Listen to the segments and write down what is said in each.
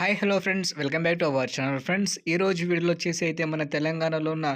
Hi hello friends. Welcome back to our channel. Friends ఈ రోజు వీడియోలో వచ్చేసి అయితే మన తెలంగాణలో ఉన్న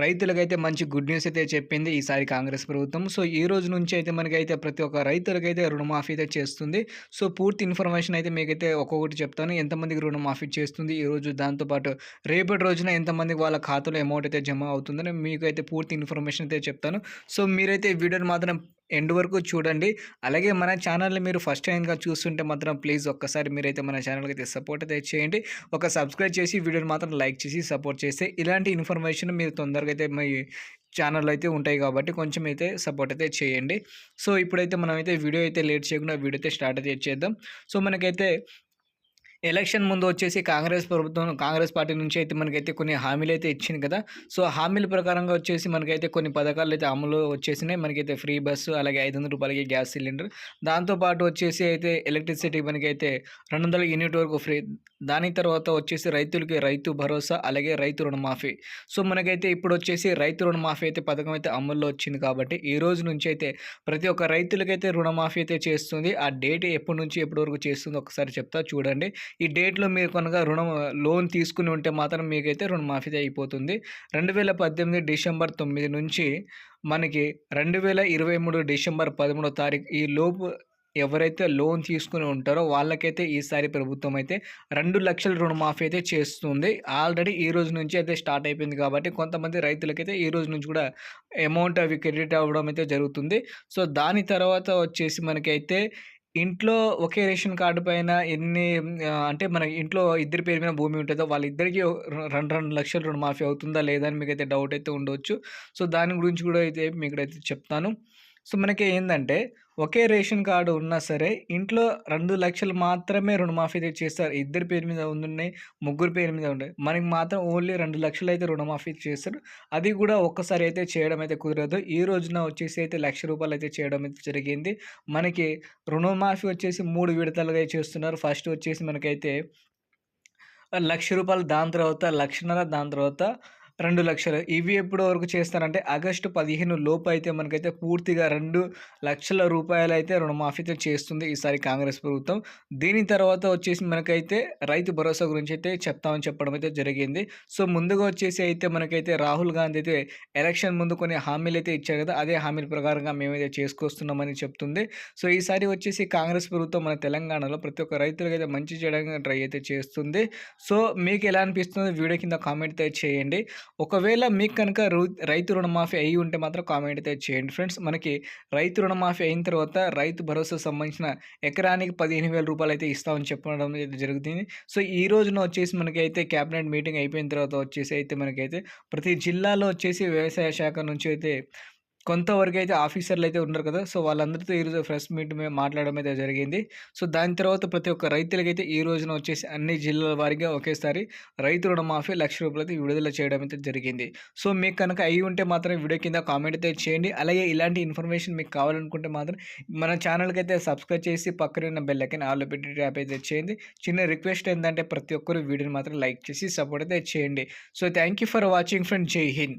రైతులకైతే మంచి గుడ్ న్యూస్ అయితే చెప్పింది ఈసారి కాంగ్రెస్ ప్రభుత్వం. సో ఈ రోజు నుంచి అయితే మనకైతే ప్రతి ఒక్క రైతులకైతే రుణమాఫీ అయితే చేస్తుంది. సో పూర్తి ఇన్ఫర్మేషన్ అయితే మీకైతే ఒక్కొక్కటి చెప్తాను. ఎంతమందికి రుణమాఫీ చేస్తుంది? ఈ రోజు దాంతోపాటు రేపటి రోజున ఎంతమందికి వాళ్ళ ఖాతాలో అమౌంట్ అయితే జమ అవుతుందని మీకు అయితే పూర్తి ఇన్ఫర్మేషన్ అయితే చెప్తాను. సో మీరైతే వీడియోని మాత్రం ఎండ్ వరకు చూడండి. అలాగే మన ఛానల్ని మీరు ఫస్ట్ టైంగా చూస్తుంటే మాత్రం ప్లీజ్ ఒక్కసారి మీరైతే మన ఛానల్కి అయితే సపోర్ట్ అయితే చేయండి. ఒక సబ్స్క్రైబ్ చేసి వీడియోని మాత్రం లైక్ చేసి సపోర్ట్ చేస్తే ఇలాంటి ఇన్ఫర్మేషన్ మీరు తొందరగా అయితే మీ ఛానల్ అయితే ఉంటాయి కాబట్టి కొంచెం అయితే సపోర్ట్ అయితే చేయండి. సో ఇప్పుడైతే మనమైతే వీడియో అయితే లేట్ చేయకుండా వీడియో అయితే స్టార్ట్ అయితే చేద్దాం. సో మనకైతే ఎలక్షన్ ముందు వచ్చేసి కాంగ్రెస్ ప్రభుత్వం కాంగ్రెస్ పార్టీ నుంచి అయితే మనకైతే కొన్ని హామీలు అయితే ఇచ్చింది కదా. సో హామీల ప్రకారంగా వచ్చేసి మనకైతే కొన్ని పథకాలు అయితే అమలు వచ్చేసినాయి. మనకైతే ఫ్రీ బస్సు అలాగే ఐదు వందల రూపాయలకి గ్యాస్ సిలిండర్. దాంతోపాటు వచ్చేసి అయితే ఎలక్ట్రిసిటీ మనకైతే రెండు వందల యూనిట్ వరకు ఫ్రీ. దాని తర్వాత వచ్చేసి రైతులకి రైతు భరోసా అలాగే రైతు రుణమాఫీ. సో మనకైతే ఇప్పుడు వచ్చేసి రైతు రుణమాఫీ అయితే పథకం అయితే అమల్లో వచ్చింది కాబట్టి ఈ రోజు నుంచి అయితే ప్రతి ఒక్క రైతులకైతే రుణమాఫీ అయితే చేస్తుంది. ఆ డేట్ ఎప్పటి నుంచి ఎప్పటి వరకు చేస్తుంది ఒకసారి చెప్తా చూడండి. ఈ డేట్లో మీరు కనుక రుణం లోన్ తీసుకుని ఉంటే మాత్రం మీకైతే రుణమాఫీ అయిపోతుంది. రెండు వేల పద్దెనిమిది డిసెంబర్ తొమ్మిది నుంచి మనకి రెండు వేల ఇరవై మూడు డిసెంబర్ పదమూడో తారీఖు ఈ లోపు ఎవరైతే లోన్ తీసుకుని ఉంటారో వాళ్ళకైతే ఈసారి ప్రభుత్వం అయితే రెండు లక్షల రుణమాఫీ అయితే చేస్తుంది. ఆల్రెడీ ఈ రోజు నుంచి అయితే స్టార్ట్ అయిపోయింది కాబట్టి కొంతమంది రైతులకైతే ఈ రోజు నుంచి కూడా అమౌంట్ అవి క్రెడిట్ అవ్వడం అయితే జరుగుతుంది. సో దాని తర్వాత వచ్చేసి మనకైతే ఇంట్లో ఒకే రేషన్ కార్డు పైన ఎన్ని అంటే మన ఇంట్లో ఇద్దరి పేరు మీద భూమి ఉంటుందో వాళ్ళిద్దరికీ రెండు రెండు లక్షలు రుణమాఫీ అవుతుందా లేదా అని మీకైతే డౌట్ అయితే ఉండవచ్చు సో దాని గురించి కూడా అయితే మీకు అయితే చెప్తాను. సో మనకి ఏంటంటే ఒకే రేషన్ కార్డు ఉన్నా సరే ఇంట్లో రెండు లక్షలు మాత్రమే రుణమాఫీ అయితే చేస్తారు. ఇద్దరి పేరు మీద ఉన్నాయి ముగ్గురు పేరు మీద ఉన్నాయి మనకి మాత్రం ఓన్లీ రెండు లక్షలు అయితే రుణమాఫీ చేస్తారు. అది కూడా ఒక్కసారి అయితే చేయడం అయితే కుదరదు. ఈ రోజున వచ్చేసి అయితే లక్ష రూపాయలు అయితే చేయడం అయితే జరిగింది. మనకి రుణమాఫీ వచ్చేసి మూడు విడతలుగా చేస్తున్నారు. ఫస్ట్ వచ్చేసి మనకైతే లక్ష రూపాయలు దాని తర్వాత లక్షన్నర దాని తర్వాత రెండు లక్షలు. ఇవి ఎప్పుడు వరకు చేస్తారంటే ఆగస్టు పదిహేను లోపు అయితే మనకైతే పూర్తిగా రెండు లక్షల రూపాయలు అయితే రుణమాఫీతో చేస్తుంది ఈసారి కాంగ్రెస్ ప్రభుత్వం. దీని తర్వాత వచ్చేసి మనకైతే రైతు భరోసా గురించి అయితే చెప్తామని చెప్పడం అయితే జరిగింది. సో ముందుగా వచ్చేసి అయితే మనకైతే రాహుల్ గాంధీ అయితే ఎలక్షన్ ముందు కొన్ని హామీలు అయితే ఇచ్చారు కదా అదే హామీల ప్రకారంగా మేమైతే చేసుకొస్తున్నామని చెప్తుంది. సో ఈసారి వచ్చేసి కాంగ్రెస్ ప్రభుత్వం మన తెలంగాణలో ప్రతి ఒక్క రైతులకు అయితే మంచి చేయడానికి ట్రై అయితే చేస్తుంది. సో మీకు ఎలా అనిపిస్తుంది వీడియో కింద కామెంట్ అయితే చేయండి. ఒకవేళ మీకు కనుక రైతు రుణమాఫీ అయ్యి ఉంటే మాత్రం కామెంట్ అయితే చేయండి ఫ్రెండ్స్. మనకి రైతు రుణమాఫీ అయిన తర్వాత రైతు భరోసా సంబంధించిన ఎకరానికి పదిహేను వేల రూపాయలు అయితే ఇస్తామని చెప్పడం అయితే జరుగుతుంది. సో ఈ రోజున వచ్చేసి మనకి అయితే క్యాబినెట్ మీటింగ్ అయిపోయిన తర్వాత వచ్చేసి అయితే మనకైతే ప్రతి జిల్లాలో వచ్చేసి వ్యవసాయ శాఖ నుంచి అయితే కొంతవరకు అయితే ఆఫీసర్లు అయితే ఉన్నారు కదా సో వాళ్ళందరితో ఈరోజు ఫ్రెష్ మీట్ మీద మాట్లాడడం అయితే జరిగింది. సో దాని తర్వాత ప్రతి ఒక్క రైతులకైతే ఈ రోజున వచ్చేసి అన్ని జిల్లాల వారిగా ఒకేసారి రైతు రుణమాఫీ లక్ష రూపాయలు అయితే విడుదల చేయడం అయితే జరిగింది. సో మీకు కనుక అయి ఉంటే మాత్రం వీడియో కింద కామెంట్ అయితే చేయండి. అలాగే ఇలాంటి ఇన్ఫర్మేషన్ మీకు కావాలనుకుంటే మాత్రం మన ఛానల్కి అయితే సబ్స్క్రైబ్ చేసి పక్కన ఉన్న బెల్ ఐకన్ ఆల్లో పెట్టి ట్యాప్ అయితే చేయండి. చిన్న రిక్వెస్ట్ ఏంటంటే ప్రతి ఒక్కరు వీడియోని మాత్రం లైక్ చేసి సపోర్ట్ అయితే చేయండి. So thank you for watching friend. Jai Hind.